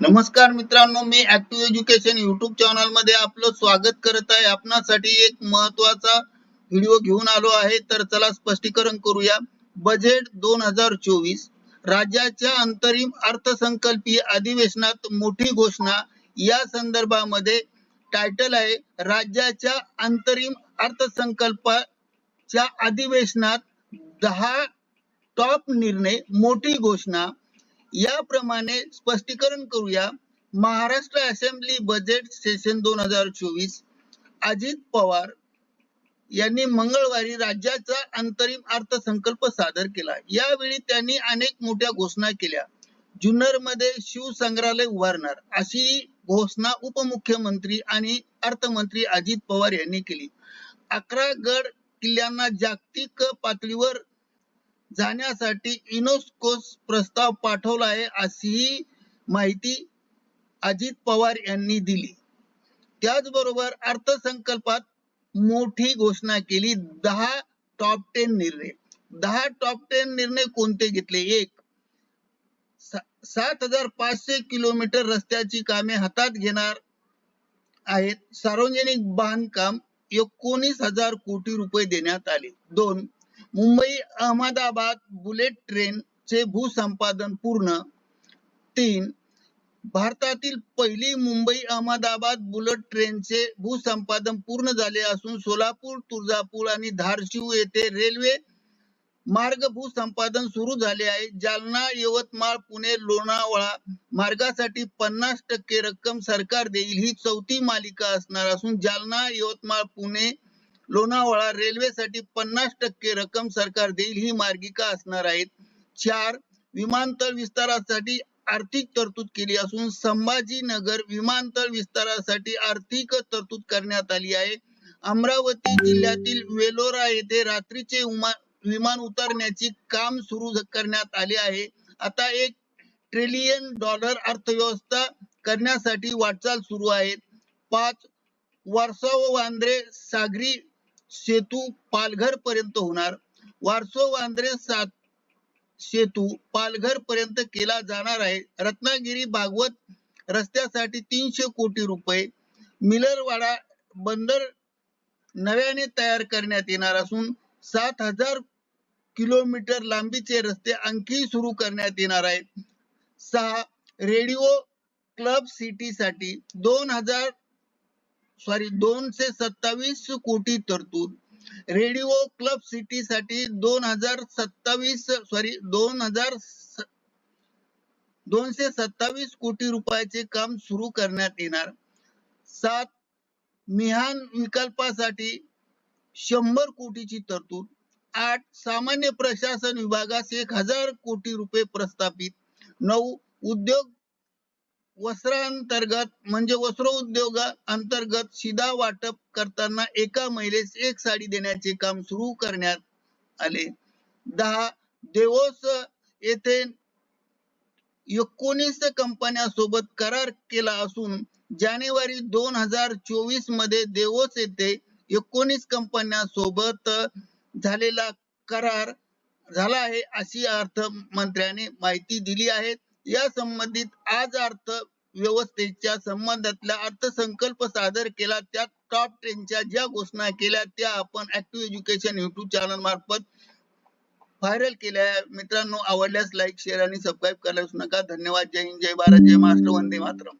नमस्कार मित्रांनो मी ऍक्टिव्ह एज्युकेशन युट्यूब चॅनलमध्ये आपलं स्वागत करत आहे. आपणासाठी एक महत्त्वाचा व्हिडिओ घेऊन आलो आहे. तर चला स्पष्टीकरण करूया. बजेट दोन हजार चोवीस राज्याच्या अंतरिम अर्थसंकल्पीय अधिवेशनात मोठी घोषणा. या संदर्भामध्ये टायटल आहे राज्याच्या अंतरिम अर्थसंकल्पाच्या अधिवेशनात दहा टॉप निर्णय मोठी घोषणा. याप्रमाणे स्पष्टीकरण करूया. महाराष्ट्र असेंब्ली बजेट सेशन दोन हजार चोवीस. अजित पवार यांनी मंगळवारी राज्याचा अंतरिम अर्थसंकल्प सादर केला. यावेळी त्यांनी अनेक मोठ्या घोषणा केल्या. जुन्नरमध्ये शिवसंग्रहालय उभारणार अशी घोषणा उपमुख्यमंत्री आणि अर्थमंत्री अजित पवार यांनी केली. अकरा गड किल्ल्यांना जागतिक पातळीवर जाण्यासाठी युनेस्को प्रस्ताव पाठवला आहे अशी माहिती अजित पवार यांनी दिली. त्याचबरोबर अर्थसंकल्पात मोठी घोषणा केली. दहा टॉप टेन निर्णय. दहा टॉप टेन निर्णय कोणते घेतले? एक सात हजार पाचशे किलोमीटर रस्त्याची कामे हातात घेणार आहेत. सार्वजनिक बांधकाम एकोणीस हजार कोटी रुपये देण्यात आले. दोन मुंबई अहमदाबाद बुलेट ट्रेन चे भूसंपादन पूर्ण. तीन भारतातील पहिली मुंबई अहमदाबाद बुलेट ट्रेनचे भूसंपादन पूर्ण झाले असून सोलापूर तुळजापूर आणि धारशिव येथे रेल्वे मार्ग भूसंपादन सुरू झाले आहे. जालना यवतमाळ पुणे लोणावळा मार्गासाठी पन्नास टक्के रक्कम सरकार देईल ही चौथी मालिका असणार असून जालना यवतमाळ पुणे लोणावळा रेल्वेसाठी पन्नास टक्के रक्कम सरकार देईल ही मार्गिका असणार आहेत. चार विमानतळ विस्तारासाठी आर्थिक तरतूद केली असून संभाजीनगर विमानतळ विस्तारासाठी आर्थिक तरतूद करण्यात आली आहे. अमरावती जिल्ह्यातील वेलोरा येथे रात्रीचे विमान उतरण्याची काम सुरू करण्यात आले आहे. आता एक ट्रिलियन डॉलर अर्थव्यवस्था करण्यासाठी वाटचाल सुरू आहे. पाच वारसाव वांद्रे सागरी सेतू पालघर पर्यंत होणार. वारसो वांद्रे सात सेतू पालघर पर्यंत केला जाणार आहे. रत्नागिरी भागवत रस्त्यासाठी तीनशे कोटी रुपये. मिलरवाडा बंदर नव्याने तयार करण्यात येणार असून सात हजार किलोमीटर लांबीचे रस्ते आणखी सुरू करण्यात येणार आहेत. सहा रेडिओ क्लब सिटी साठी दोन हजार सॉरी दोनशे सत्तावीस कोटी तरतूद. रेडिओ क्लब सिटी साठी दोन हजार सत्तावीस सॉरी दोन हजार दोनशे सत्तावीस कोटी रुपयाचे काम सुरू करण्यात येणार. सात मिहान विकल्पासाठी शंभर कोटीची तरतूद. आठ सामान्य प्रशासन विभागास एक हजार कोटी रुपये प्रस्थापित. नऊ उद्योग वस्त्रांतर्गत म्हणजे वस्त्र उद्योग अंतर्गत शिदा वाटप करताना एका महिलेस एक साडी देण्याचे काम सुरू करण्यात आले. दहा देवोस येथे एकोणीस कंपन्या करार केला असून जानेवारी दोन हजार चोवीसमध्ये देवोस येथे एकोणीस कंपन्या सोबत झालेला करार झाला आहे अशी अर्थ मंत्र्याने माहिती दिली आहे. या संबंधित आज अर्थ व्यवस्थेच्या संबंधातला अर्थसंकल्प सादर केला. त्यात टॉप टेनच्या ज्या घोषणा केल्या त्या आपण ऍक्टिव्ह एज्युकेशन युट्यूब चॅनल मार्फत व्हायरल केल्या. मित्रांनो आवडल्यास लाईक शेअर आणि सबस्क्राईब करायला विसरू नका. धन्यवाद. जय हिंद जय भारत. जय महाराष्ट्र. वंदे मातरम.